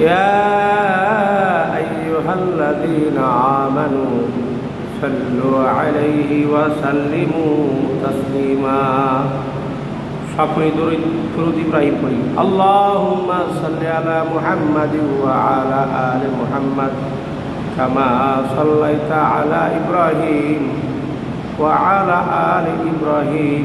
يا أيها الذين آمنوا صلوا عليه وسلموا تسليما সকলে দরুদ ইব্রাহিম পড়ি আল্লাহুম্মা সাল্লি আলা মুহাম্মাদিন ওয়া আলা আলি মুহাম্মাদ কামা সাল্লাইতা আলা ইব্রাহিম ওয়া আলা আলি ইব্রাহিম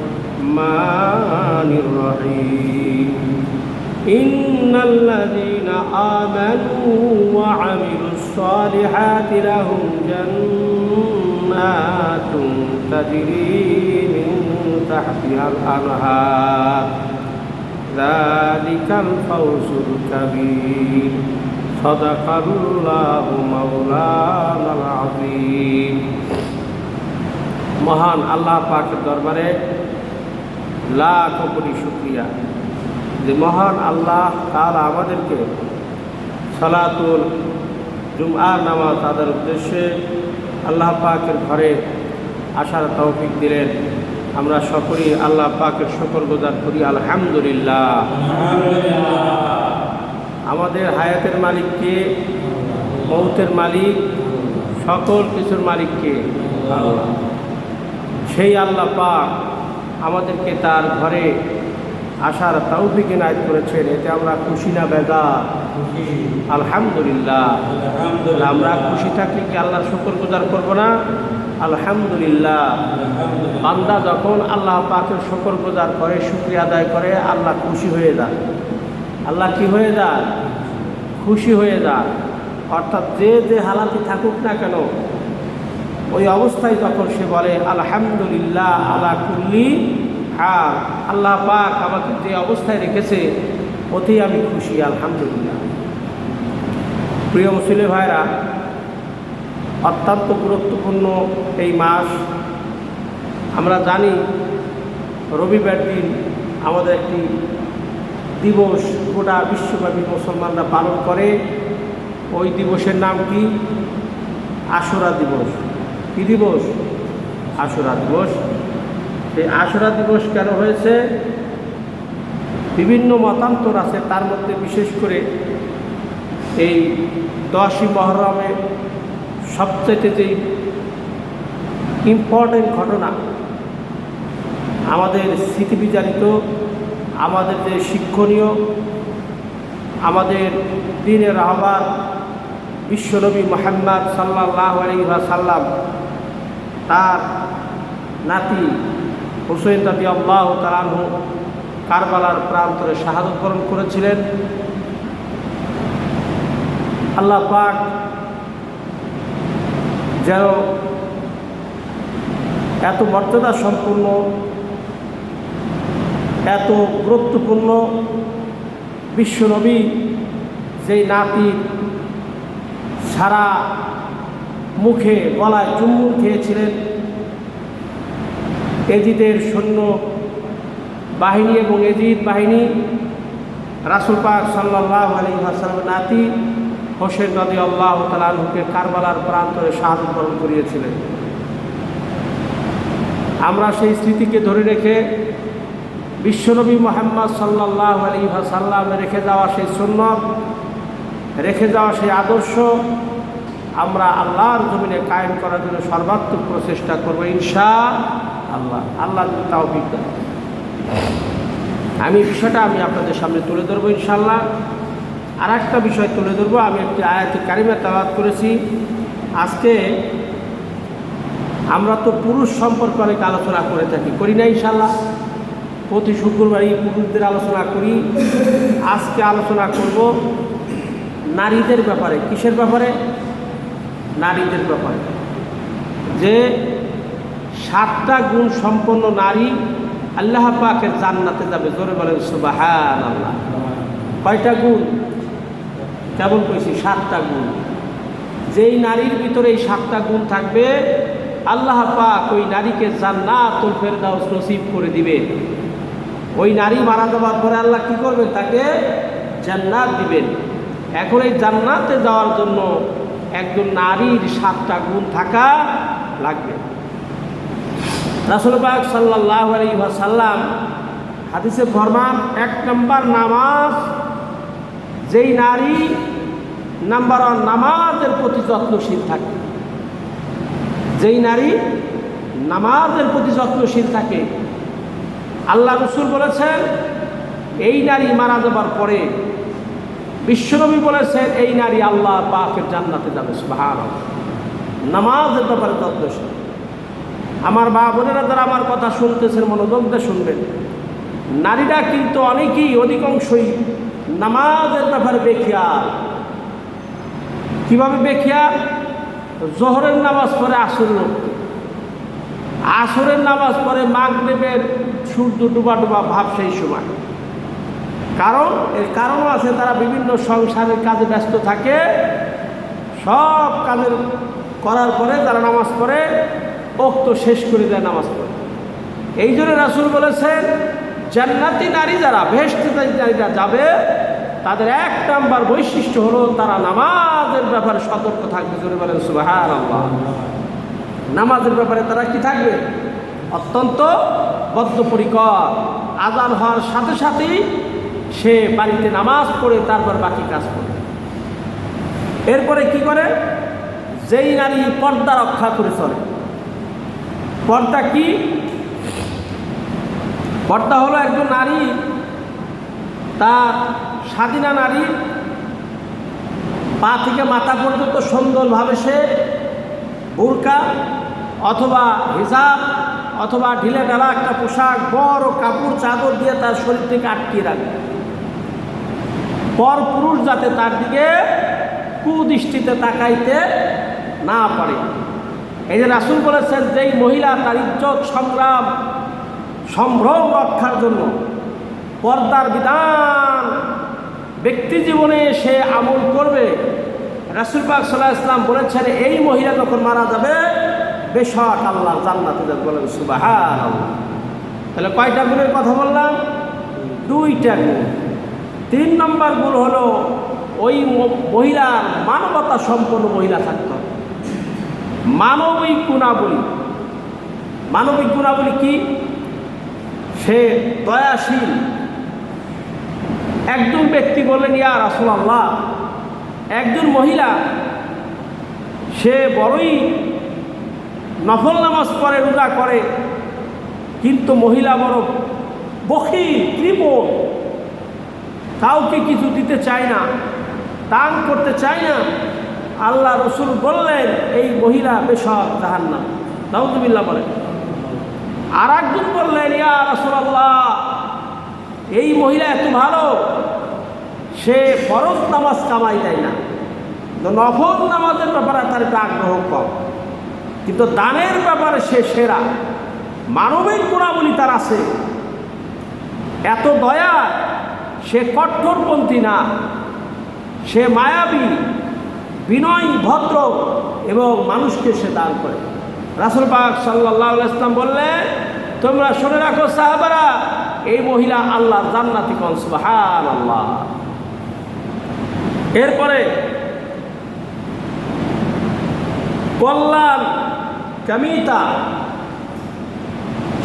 الرحيم إن الذين آمنوا وعملوا الصالحات لهم جنات تجري من تحتها الأنهار ذلك الفوز الكبير صدق الله مولانا العظيم মহান আল্লাহ পাকের দরবারে লাখ কোটি শুক্রিয়া। যে মহান আল্লাহ তার আমাদেরকে সালাতুল জুমআর নামাজ তাদের উদ্দেশ্যে আল্লাহ পাকের ঘরে আসার তৌফিক দিলেন। আমরা সকলেই আল্লাহ পাকের শকর গোজার করি আলহামদুলিল্লাহ। আমাদের হায়াতের মালিককে মৌতের মালিক? সকল কিছুর মালিককে আল্লাহ। সেই আল্লাহ পাক আমাদেরকে তার ঘরে আসার তৌফিক এনায়ত করেছেন এতে আমরা খুশি না বেদা আলহামদুলিল্লাহ। আমরা খুশি থাকলে কি আল্লাহর শুকর গুজার করব না? আলহামদুলিল্লাহ। বান্দা যখন আল্লাহ পাকের শুকর গুজার করে শুক্রিয়া আদায় করে আল্লাহ খুশি হয়ে যান আল্লাহ কি হয়ে যায়? খুশি হয়ে যায়। অর্থাৎ যে যে হালাতি থাকুক না কেন ওই অবস্থায় যখন সে বলে, আলহামদুলিল্লাহ আল্লাহ কুল্লি হ্যাঁ আল্লাহ পাক আমাকে যে অবস্থায় রেখেছে, ওতেই আমি খুশি, আলহামদুলিল্লাহ। প্রিয় মুসলিম ভাইরা অত্যন্ত গুরুত্বপূর্ণ এই মাস। আমরা জানি রবিবার দিন আমাদের একটি দিবস গোটা বিশ্বব্যাপী মুসলমানরা পালন করে। ওই দিবসের নাম কি? আশুরা দিবস। কী দিবস? আশুরা দিবস। এই আশুরা দিবস কেন হয়েছে? বিভিন্ন মতান্তর আছে, তার মধ্যে বিশেষ করে এই দশই মহরমে সবচেয়ে যেই ইম্পর্টেন্ট ঘটনা, আমাদের স্মৃতিবিচারিত আমাদের যে শিক্ষণীয়, আমাদের দিনের আহ্বান, বিশ্বনবী মোহাম্মদ সাল্লাহ আলী সাল্লাম তার নাতি হুসেন দাদি আল্লাহ তালানহ কারবালার প্রান্তরে শাহাদত বরণ করেছিলেন। আল্লাহ পাক যেন এত মর্যাদা সম্পূর্ণ এত গুরুত্বপূর্ণ বিশ্বনবী যেই নাতির সারা মুখে গলায় চুম্বন খেয়েছিলেন। এজিদের সৈন্য বাহিনী এবং এজিদ বাহিনী, রাসুল পাক সাল্লাহ আলী হাসান নাতি হোসেন নদী আল্লাহ তালুকে কারবালার প্রান্তরে সাহায্য বরণ করিয়েছিলেন। আমরা সেই স্মৃতিকে ধরে রেখে বিশ্বনবী মোহাম্মদ সাল্লাহ আলী সাল্লামে রেখে যাওয়া সেই সুন্নত, রেখে যাওয়া সেই আদর্শ আমরা আল্লাহর জমিনে কায়েম করার জন্য সর্বাত্মক প্রচেষ্টা করব ইনশা আল্লাহ। আল্লাহ তাও বিজ্ঞান আমি বিষয়টা আমি আপনাদের সামনে তুলে ধরবো ইনশাল্লাহ আর একটা বিষয় তুলে ধরবো, আমি একটি আয়াতি কারিমা তাবাদ করেছি। আজকে আমরা তো পুরুষ সম্পর্কে অনেক আলোচনা করে থাকি, করি না ইনশাল্লাহ প্রতি শুক্রবারই পুরুষদের আলোচনা করি। আজকে আলোচনা করব নারীদের ব্যাপারে, কিসের ব্যাপারে? নারীদের ব্যাপারে। যে সাতটা গুণ সম্পন্ন নারী আল্লাহ পাকের জান্নাতে যাবে। জোরে বলেন সুবাহান আল্লাহ কয়টা গুণ? কেমন কইছি? সাতটা গুণ। যেই নারীর ভিতরে এই সাতটা গুণ থাকবে, আল্লাহ পাক ওই নারীকে জান্নাতুল ফেরদাউস নসিব করে দিবে। ওই নারী মারা যাওয়ার পরে আল্লাহ কি করবেন? তাকে জান্নাত দিবেন। এখন এই জান্নাতে যাওয়ার জন্য একজন নারীর সাতটা গুণ থাকা লাগবে। রাসুল পাক সাল্লাহ সাল্লাম হাদিসে ফরমান, এক নম্বর নামাজ, যেই নারী, নাম্বার ওয়ান, নামাজের প্রতি যত্নশীল থাকে। যেই নারী নামাজের প্রতি যত্নশীল থাকে, আল্লাহ রসুল বলেছেন, এই নারী মারা যাবার পরে বিশ্বনবী বলেছেন, এই নারী আল্লাহ পাকের জান্নাতে যাবে সুবাহান নামাজের ব্যাপারে যত্নশীল আমার মা বোনেরা যারা আমার কথা শুনতেছেন, মনোযোগ শুনবেন। নারীরা কিন্তু অনেকেই অধিকাংশই নামাজের ব্যাপারে বেখিয়াল। কীভাবে বেখিয়াল? জোহরের নামাজ পড়ে আসর আসরের নামাজ পড়ে মাগরেবের সূর্য ডুবা ডুবা ভাব সেই সময়। কারণ, এর কারণ আছে তারা বিভিন্ন সংসারের কাজে ব্যস্ত থাকে। সব কাজের করার পরে তারা নামাজ পড়ে অক্ত শেষ করে দেয় নামাজ পড়ে। এই জন্য রাসুল বলেছেন, জান্নাতি নারী যারা ভেস্তে নারীরা যাবে, তাদের এক নাম্বার বৈশিষ্ট্য হলো তারা নামাজের ব্যাপারে সতর্ক থাকবে। জোরে বলেন সুবাহান আল্লাহ নামাজের ব্যাপারে তারা কি থাকবে? অত্যন্ত বদ্ধপরিকর। আজান হওয়ার সাথে সাথেই সে বাড়িতে নামাজ পড়ে, তারপর বাকি কাজ করে। এরপরে কি করে? যেই নারী পর্দা রক্ষা করে চলে। পর্দা কি? পর্দা হলো একজন নারী, তার স্বাধীনা নারী, পা থেকে মাথা পর্যন্ত সুন্দরভাবে সে বোরকা অথবা হিজাব অথবা ঢিলে ঢালা একটা পোশাক, বড় কাপড়, চাদর দিয়ে তার শরীরটিকে আটকিয়ে রাখবে পর পুরুষ যাতে তার দিকে কুদৃষ্টিতে তাকাইতে না পারে। এই যে রাসুল বলেছেন যেই মহিলা তার ইজ্জত, সংগ্রাম, সম্ভ্রম রক্ষার জন্য পর্দার বিধান ব্যক্তি জীবনে সে আমল করবে। রাসুল পাক সাল্লাহ ইসলাম বলেছেন, এই মহিলা যখন মারা যাবে, বেশক আল্লাহ জান্নাতে বলেন সুবাহ তাহলে কয়টা গুণের কথা বললাম? দুইটা গুণ। তিন নম্বর গুণ হলো, ওই মহিলার মানবতা সম্পন্ন মহিলা থাকতে। মানবিক গুণাবলী। মানবিক গুণাবলী কি? সে দয়াশীল। একজন ব্যক্তি বললেন, ইয়া রাসুল আল্লাহ একজন মহিলা, সে বড়ই নফল নামাজ পড়ে, রোজা করে, কিন্তু মহিলা বড় বখিল কৃপণ কাউকে কিছু দিতে চায় না, দান করতে চায় না, আল্লাহ রসুল বললেন, এই মহিলা বেশক জাহান্না নাউজুবিল্লাহ বলেন। আর একজন বললেন, ইয়া রসুল আল্লাহ এই মহিলা এত ভালো, সে ফরজ নামাজ কামাই দেয় না। নফল নামাজের ব্যাপারে তার একটা আগ্রহ কম, কিন্তু দানের ব্যাপারে সে সেরা। মানবিক গুণাবলী তার আছে। এত দয়া সে কঠোরপন্থী না, সে মায়াবী, বিনয়, ভদ্র এবং মানুষকে সে দান করে। রাসুল পাক সাল্লাহ ইসলাম বললে, তোমরা শুনে রাখো সাহাবারা, এই মহিলা আল্লাহ জান্নাতি কন সুবহান আল্লাহ এরপরে, কল্যাণ, কামিতা,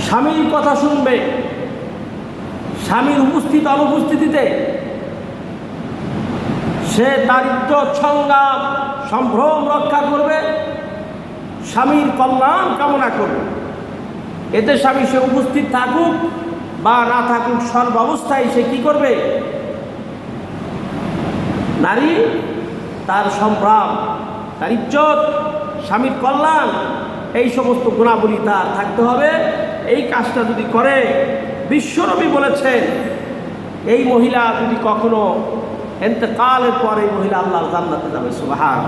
স্বামীর কথা শুনবে। স্বামীর উপস্থিত অনুপস্থিতিতে সে ইজ্জত সংগ্রাম সম্ভ্রম রক্ষা করবে, স্বামীর কল্যাণ কামনা করবে। এতে স্বামী সে উপস্থিত থাকুক বা না থাকুক, সর্বাবস্থায় সে কি করবে? নারী, তার সম্ভ্রাম, তার ইজ্জত, স্বামীর কল্যাণ, এই সমস্ত গুণাবলী তার থাকতে হবে। এই কাজটা যদি করে বিশ্বনবী বলেছেন, এই মহিলা যদি কখনো এতেকালের পর এই মহিলা আল্লাহর জান্নাতে যাবে সুবাহান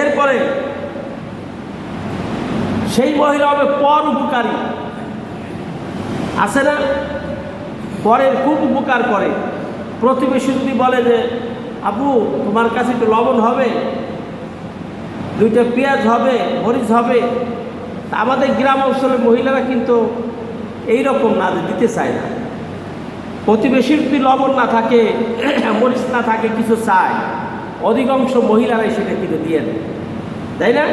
এরপরে সেই মহিলা হবে পর উপকারী। আছে না? পরের খুব উপকার করে। প্রতিবেশী যদি বলে যে আপু তোমার কাছে একটু লবণ হবে, দুইটা পেঁয়াজ হবে, মরিচ হবে। আমাদের গ্রাম অঞ্চলের মহিলারা কিন্তু এই রকম না দিতে চায় না। প্রতিবেশীর যদি লবণ না থাকে, মরিচ না থাকে, কিছু চায়, অধিকাংশ মহিলারাই সেটা কিন্তু দিয়ে দেয়। তাই না?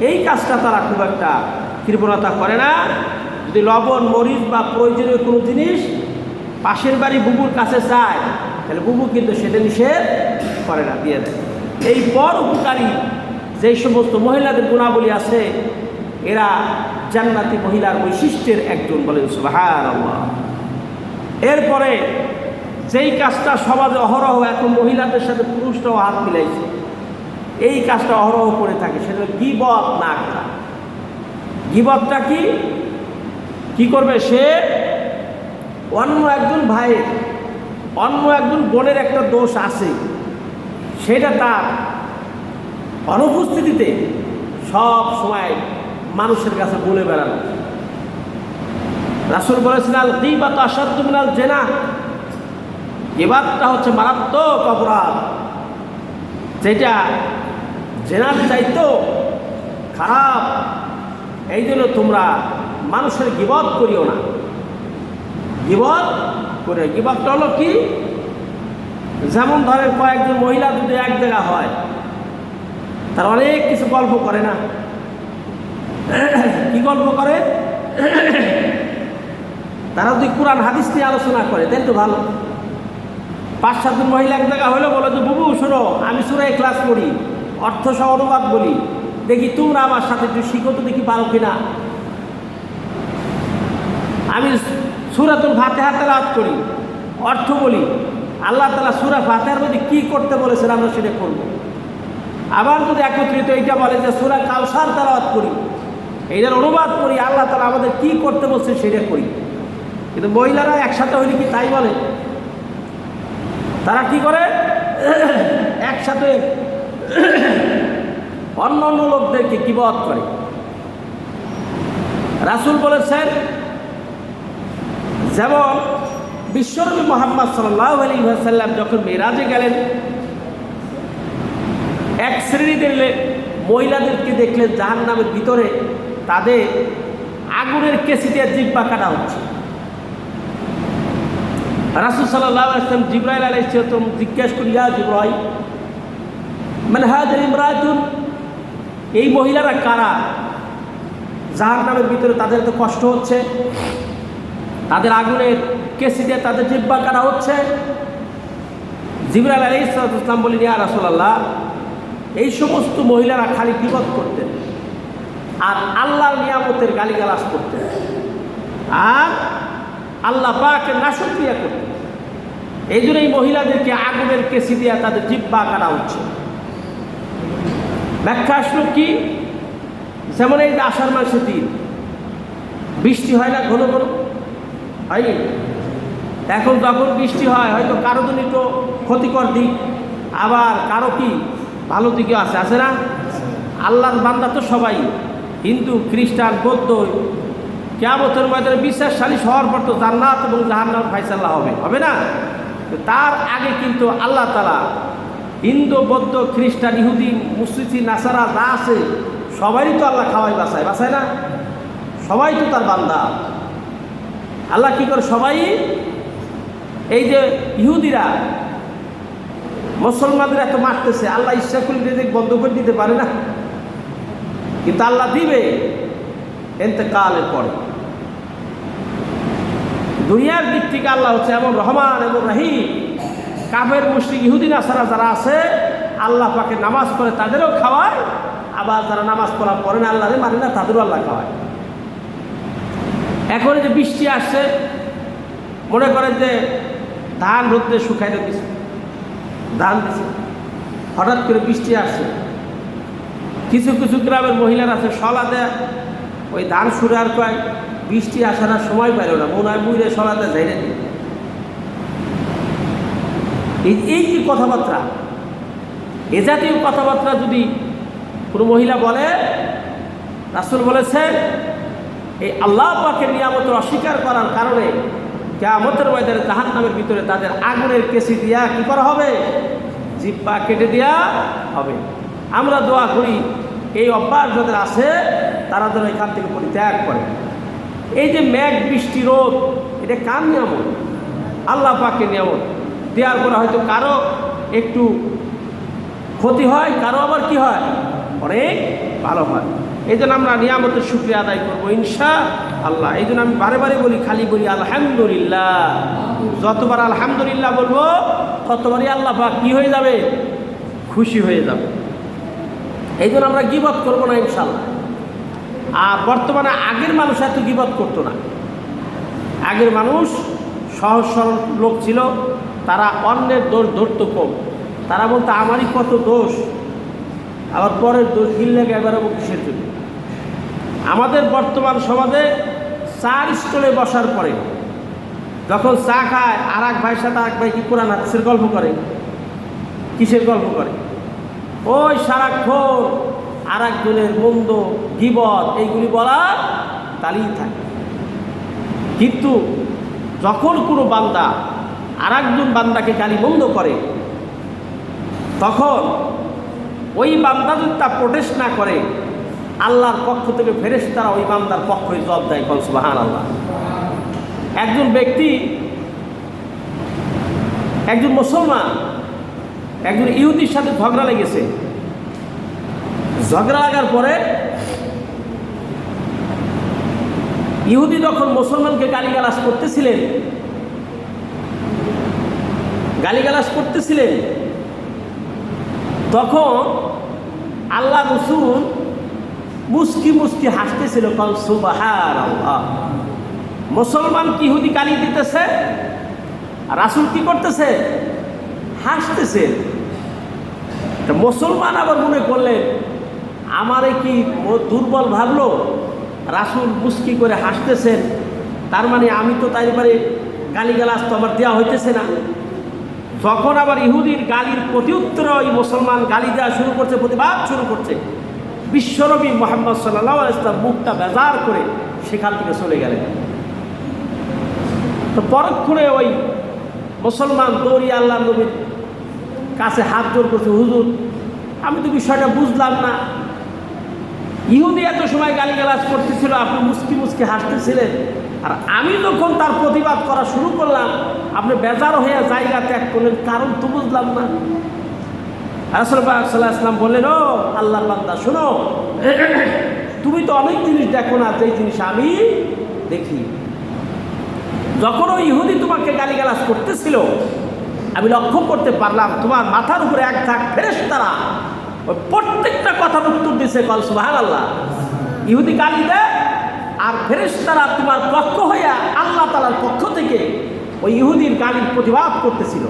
এই কাজটা তারা খুব একটা কৃপণতা করে না। যদি লবণ, মরিচ বা প্রয়োজনীয় কোনো জিনিস পাশের বাড়ি বুবুর কাছে চায়, তাহলে বুবু কিন্তু সেটা নিষেধ করে না, দিয়ে দেয়। এই পর উপকারী যেই সমস্ত মহিলাদের গুণাবলী আছে এরা জান্নাতি মহিলার বৈশিষ্ট্যের একজন বলেন আল্লাহ এরপরে যেই কাজটা সমাজে অহরহ এখন মহিলাদের সাথে পুরুষরাও হাত মিলাইছে, এই কাজটা অহরহ করে থাকে, সেটা গিবত না করা। গিবতটা কি? কি করবে সে? অন্য একজন ভাইয়ের, অন্য একজন বোনের একটা দোষ আছে, সেটা তার অনুপস্থিতিতে সব সময় মানুষের কাছে বলে বেড়ানো। রাসুল বলেছেন, আল গিবাত আসাদ্দ মিনাল জেনা। গিবাতটা হচ্ছে মারাত্মক অপরাধ। যেটা জেনার চাইতো খারাপ। এই জন্য তোমরা মানুষের গিবত করিও না। গিবত করে, গিবতটা হলো কি? যেমন ধরেন কয়েকজন মহিলা যদি এক জায়গা হয়, তার অনেক কিছু গল্প করে না। কি গল্প করে? তারা যদি কোরআন, হাদিস নিয়ে আলোচনা করে তাই তো ভালো। পাঁচ সাতজন মহিলা এক জায়গা হলে, বলো যে, বুবু, শোনো, আমি সুরাই ক্লাস করি অর্থ সহ অনুবাদ বলি। দেখি তোমরা আমার সাথে একটু শিখো তো দেখি পারো কিনা। আমি সুরাতুল ফাতেহা তেলাওয়াত করি, অর্থ বলি। আল্লাহ তালা সুরা ফাতেহার মধ্যে কী করতে বলেছেন আমরা সেটা করব আবার যদি একত্রিত এইটা বলে যে, সুরা কাউসার তেলাওয়াত করি। এইটার অনুবাদ করি, আল্লাহ তালা আমাদের কি করতে বলছে সেটা করি। কিন্তু মহিলারা একসাথে হইলে কি তাই বলে? তারা কি করে? একসাথে অন্য অন্য লোকদেরকে কিবত করে। রাসুল বলেছেন, যেমন বিশ্বনবী মোহাম্মদ সাল্লাহ আলী সাল্লাম যখন মেরাজে গেলেন, এক শ্রেণীদের মহিলাদেরকে দেখলেন জাহান নামের ভিতরে তাদের আগুনের কেসি দিয়ে জিব্বা কাটা হচ্ছে। রাসুল সাল্লাহ আসলাম জিব্রাইল আলাইসালাম জিজ্ঞেস করিয়া জিব্রাই মানে হাজার ইমরাতুন, এই মহিলারা কারা? জাহান নামের ভিতরে তাদের তো কষ্ট হচ্ছে, তাদের আগুনের কেসি দিয়ে তাদের জিব্বা কাটা হচ্ছে। জিবরাল আলী ইসলাম বলি নিয়া রাসোল্লাহ এই সমস্ত মহিলারা খালি বিপদ করতেন। আর আল্লাহর নিয়ামতের গালিগালাজ করতেন আর আল্লাহ পাকে নাশক্রিয়া করতেন এই জন্য এই মহিলাদেরকে আগুনের কেসি দিয়া তাদের জিব্বা কাটা হচ্ছে। ব্যাখ্যা আসলো কি? যেমন এই যে আষাঢ় মাসের দিন। বৃষ্টি হয় না ঘন ঘন? হয়নি এখন যখন বৃষ্টি হয়, হয়তো কারও জন্য একটু ক্ষতিকর দিক, আবার কারও কি ভালো দিকে আছে আছে না? আল্লাহর বান্দা তো সবাই। হিন্দু, খ্রিস্টান, বৌদ্ধ কেমতের ময়দানে বিশ্বাস সালিশ হওয়ার পর তো জান্নাত এবং জাহান্নাম ফাইসাল্লাহ হবে। হবে না? তার আগে কিন্তু আল্লাহ তালা হিন্দু, বৌদ্ধ, খ্রিস্টান, ইহুদি মুসলিসি নাসারা যা আছে, সবারই তো আল্লাহ খাওয়াই বাসায় বাসায় না? সবাই তো তার বান্দা। আল্লাহ কি করে সবাই? এই যে ইহুদিরা, মুসলমানদের এত মারতেছে, আল্লাহ ইচ্ছা করলে বন্ধ করে দিতে পারে না? কিন্তু আল্লাহ দিবে এতেকালের পরে। দুনিয়ার দিক থেকে আল্লাহ হচ্ছে এমন রহমান এবং রাহিম। কাফের, মুশ্রিক ইহুদিন আসারা যারা আছে, আল্লাহ পাকে নামাজ পড়ে তাদেরও খাওয়ায়, আবার যারা নামাজ পড়া পড়ে না, আল্লাহরে মানে না, তাদেরও আল্লাহ খাওয়ায়। এখন যে বৃষ্টি আসছে, মনে করেন যে ধান রোদ্রে শুকাইতে দিছে ধান দিছে হঠাৎ করে বৃষ্টি আসছে। কিছু কিছু গ্রামের মহিলারা আছে, সলা দেয়। ওই ধান সুরার কয়, বৃষ্টি আসার সময় পাইল না, মনে হয় মুইরে সলাতে যাইরে দিই এই এই যে কথাবার্তা? এ জাতীয় কথাবার্তা যদি কোনো মহিলা বলে, রাসুল বলেছেন এই আল্লাহ পাকে নিয়ামতের অস্বীকার করার কারণে কেয়ামতের ময়দানে জাহান নামের ভিতরে তাদের আগুনের কেসি দিয়া কি করা হবে? জিব্বা কেটে দেওয়া হবে। আমরা দোয়া করি অভ্যাস যাদের আছে, তারা যেন এখান থেকে পরিত্যাগ করে। এই যে মেঘ, বৃষ্টি, রোদ, এটা কার নিয়ামত? আল্লাহ পাকের নিয়ামত। দেওয়ার পরে হয়তো কারও একটু ক্ষতি হয়, কারও আবার কি হয়? অনেক ভালো হয়। এই জন্য আমরা নিয়ামতের শুক্রিয়া আদায় করব ইনশা আল্লাহ এই জন্য আমি বারে বারে বলি, খালি বলি, আলহামদুলিল্লাহ। যতবার আলহামদুলিল্লাহ বলব, ততবারই আল্লাহ পাক কি হয়ে যাবে? খুশি হয়ে যাবে। এই জন্য আমরা গিবত করব না ইনশাল্লাহ। আর বর্তমানে আগের মানুষ এত গিবত করতো না। আগের মানুষ সহজ সরল লোক ছিল, তারা অন্যের দোষ ধরতো কম। তারা বলতো, আমারই কত দোষ, আবার পরের দোষ গিললে এবার কিসের জন্য? আমাদের বর্তমান সমাজে চার স্টলে বসার পরে যখন চা খায়, আর এক ভাইয়ের সাথে এক ভাই কি কোরআন, হাদিসের গল্প করে? কিসের গল্প করে? ওই সারাক্ষণ আর একজনের মন্দ গিবত এইগুলি বলার তালিয়ে থাকে। কিন্তু যখন কোনো বান্দা আর একজন বান্দাকে গালি বন্ধ করে, তখন ওই বান্দা যদি তা প্রোটেস্ট না করে, আল্লাহর পক্ষ থেকে ফেরেস তারা ওই বান্দার পক্ষে জব দেয় কনসবাহান আল্লাহ একজন ব্যক্তি, একজন মুসলমান একজন ইহুদির সাথে ঝগড়া লেগেছে। ঝগড়া লাগার পরে ইহুদি যখন মুসলমানকে গালিগালাজ করতেছিলেন গালিগালাজ করতেছিলেন, তখন আল্লাহ রসুল মুস্কি মুস্কি হাসতেছিল মুসলমান কি ইহুদি গালি দিতেছে? রাসুল কি করতেছে? হাসতেছে। তা মুসলমান আবার মনে করলেন, আমারে কি দুর্বল ভাবলো? রাসুল মুস্কি করে হাসতেছেন। তার মানে আমি তো তাই পারে গালিগালাজ তো আমার দেওয়া হইতেছে না। যখন আবার ইহুদির গালির প্রতিউত্তর ওই মুসলমান গালি দেওয়া শুরু করছে, প্রতিবাদ শুরু করছে, বিশ্বনবী মোহাম্মদ সাল্লাহ ইসলাম মুখটা বেজার করে সেখান থেকে চলে গেলেন। তো পরক্ষণে ওই মুসলমান দৌড়ি আল্লাহ নবীর কাছে হাত জোর করছে, হুজুর, আমি তো বিষয়টা বুঝলাম না। ইহুদি এত সময় গালিগালাজ করতেছিল, আপনি মুস্কি মুস্কি হাসতেছিলেন। আর আমি যখন তার প্রতিবাদ করা শুরু করলাম, আপনি বেজার হয়ে জায়গা ত্যাগ করলেন, কারণ তো বুঝলাম না। ইসলাম বললেন, ও আল্লাহ বান্দা, শোনো, তুমি তো অনেক জিনিস দেখো না, যেই জিনিস আমি দেখি। যখন ওই ইহুদি তোমাকে গালিগালাজ করতেছিল আমি লক্ষ্য করতে পারলাম, তোমার মাথার উপরে এক থাক ফেরেস তারা প্রত্যেকটা কথার উত্তর দিছে কল সুবাহান আল্লাহ ইহুদি গালি দেয় আর ফেরেস তারা তোমার পক্ষ হইয়া আল্লাহ তালার পক্ষ থেকে ওই ইহুদির গালির প্রতিবাদ করতেছিল।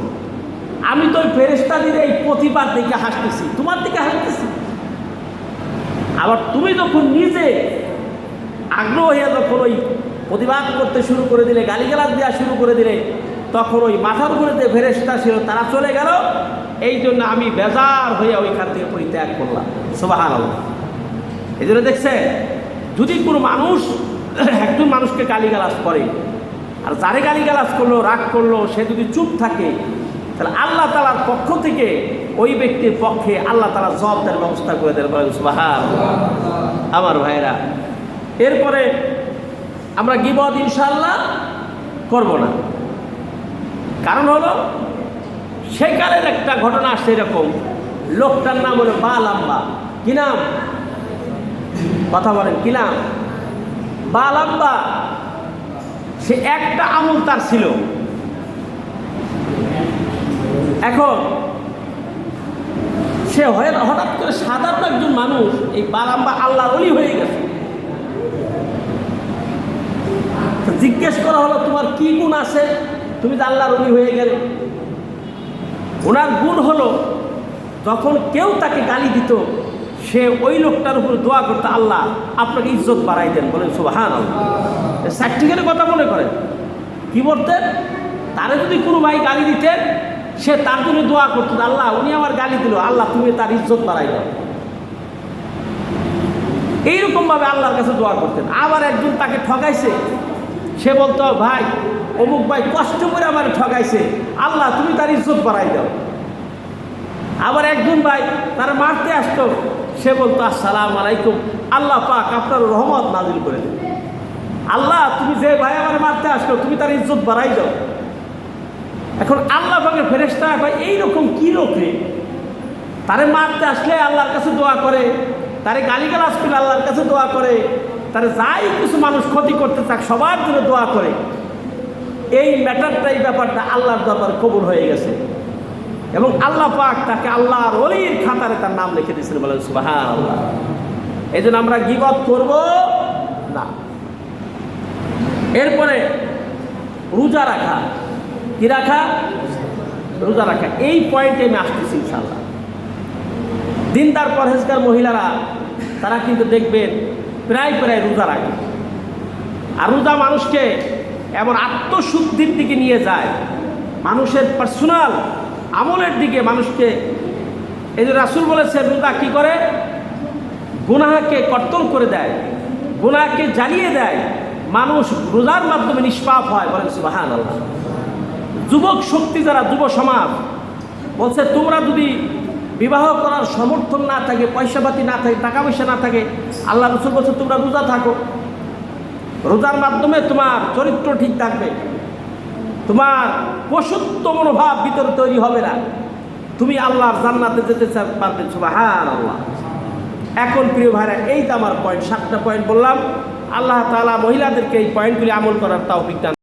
আমি তো ওই ফেরেস্তাদের এই প্রতিবাদ দিকে হাসতেছি, তোমার দিকে হাসতেছি। আবার তুমি যখন নিজে আগ্রহ হইয়া যখন ওই প্রতিবাদ করতে শুরু করে দিলে, গালিগালাজ দেওয়া শুরু করে দিলে তখন ওই মাথার উপরে যে ফেরেস্তা ছিল, তারা চলে গেল। এই জন্য আমি বেজার হয়ে ওইখান থেকে পরিত্যাগ করলাম। সোবাহান এই জন্য দেখছে যদি কোনো মানুষ একজন মানুষকে গালিগালাজ করে আর যারে গালিগালাজ করল, রাগ করল, সে যদি চুপ থাকে, তাহলে আল্লাহ তালার পক্ষ থেকে ওই ব্যক্তির পক্ষে আল্লাহ তালা জবাবদার ব্যবস্থা করে দেন সুবাহান আমার ভাইরা, এরপরে আমরা গিবদ ইনশাল্লাহ করব না। কারণ হলো, সেকালের একটা ঘটনা আসছে এরকম। লোকটার নাম হলো বা লাম্বা কি নাম? কথা বলেন, কি নাম? বা লাম্বা সে একটা আমল তার ছিল। এখন, সে হঠাৎ করে সাধারণ একজন মানুষ, এই বালাম্বা আল্লাহ অলি হয়ে গেছে। জিজ্ঞেস করা হলো, তোমার কি গুণ আছে? তুমি তো আল্লাহর অলি হয়ে গেলে। ওনার গুণ হলো, যখন কেউ তাকে গালি দিত, সে ওই লোকটার উপর দোয়া করতে আল্লাহ আপনাকে ইজ্জত বাড়াই দেন, বলেন সুবাহান সার্টিফিকেটের কথা মনে করেন। কি বলতেন তারে যদি কোনো ভাই গালি দিতেন সে তার জন্য দোয়া করতেন আল্লাহ, উনি আমার গালি দিল, আল্লাহ, তুমি তার ইজ্জত বাড়াই দাও। এইরকমভাবে আল্লাহর কাছে দোয়া করতেন। আবার একজন তাকে ঠকাইছে সে বলতো, ভাই, অমুক ভাই কষ্ট করে আমার ঠকাইছে আল্লাহ, তুমি তার ইজ্জত বাড়াই দাও। আবার একজন ভাই তার মারতে আসতো। সে বলতো, আসসালাম আলাইকুম। আল্লাহ পাক আপনার রহমত নাজিল করে দেন আল্লাহ, তুমি যে ভাই আমার মারতে আসলো, তুমি তার ইজ্জত বাড়াই দাও। এখন আল্লাহ পাকের ফেরেস্তা ভাই, এইরকম কী লোক রে? তারে মারতে আসলে আল্লাহর কাছে দোয়া করে। তারে গালিগালাজ করলে আল্লাহর কাছে দোয়া করে। তারে যাই কিছু মানুষ ক্ষতি করতে চাক, সবার জন্য দোয়া করে। এই ম্যাটারটা এই ব্যাপারটা আল্লাহর দরবার কবুল হয়ে গেছে। এবং আল্লাহ পাক তাকে আল্লাহর অলির খাতারে তার নাম লিখে দিয়েছেন বলেন সুবাহান আল্লাহ এই জন্য আমরা গিবত করব? না। এরপরে রোজা রাখা। কি রাখা? রোজা রাখা। এই পয়েন্টে আমি আসতেছি ইনশাল্লাহ দিনদার পরহেজগার মহিলারা, তারা কিন্তু দেখবেন প্রায় প্রায় রোজা রাখে। আর রোজা মানুষকে এমন আত্মশুদ্ধির দিকে নিয়ে যায়। মানুষের পার্সোনাল আমলের দিকে মানুষকে এই যে রাসুল বলেছে, রোজা কী করে? গুনাহকে কর্তন করে দেয়, গুনাহকে জ্বালিয়ে দেয়। মানুষ রোজার মাধ্যমে নিষ্পাপ হয় বলেন সুবাহান যুবক শক্তি যারা, যুব সমাজ, বলছে তোমরা যদি বিবাহ করার সমর্থন না থাকে, পয়সাপাতি না থাকে টাকা পয়সা না থাকে, আল্লাহ রসুল বলছে, তোমরা রোজা থাকো। রোজার মাধ্যমে তোমার চরিত্র ঠিক থাকবে। তোমার পশুত্ব মনোভাব ভিতরে তৈরি হবে না। তুমি আল্লাহর জান্নাতে যেতে পারবে। সুবাহান আল্লাহ এখন প্রিয় ভাইরা, এই তো আমার পয়েন্ট সাতটা পয়েন্ট বললাম। আল্লাহ তাআলা মহিলাদেরকে এই পয়েন্টগুলি আমল করার তাও বিজ্ঞান